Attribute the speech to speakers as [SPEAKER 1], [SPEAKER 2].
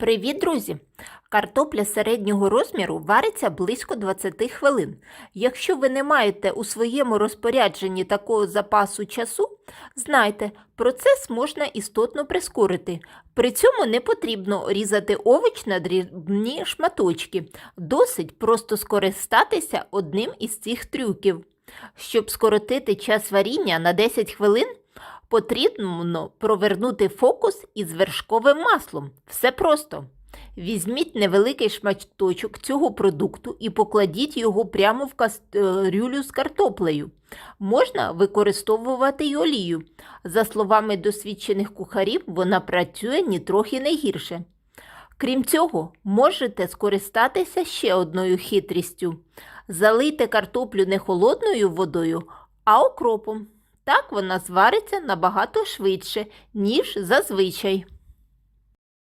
[SPEAKER 1] Привіт, друзі! Картопля середнього розміру вариться близько 20 хвилин. Якщо ви не маєте у своєму розпорядженні такого запасу часу, знайте, процес можна істотно прискорити. При цьому не потрібно різати овоч на дрібні шматочки. Досить просто скористатися одним із цих трюків. Щоб скоротити час варіння на 10 хвилин, потрібно провернути фокус із вершковим маслом. Все просто. Візьміть невеликий шматочок цього продукту і покладіть його прямо в кастрюлю з картоплею. Можна використовувати й олію. За словами досвідчених кухарів, вона працює нітрохи не гірше. Крім цього, можете скористатися ще одною хитрістю. Залийте картоплю не холодною водою, а окропом. Так вона звариться набагато швидше, ніж зазвичай.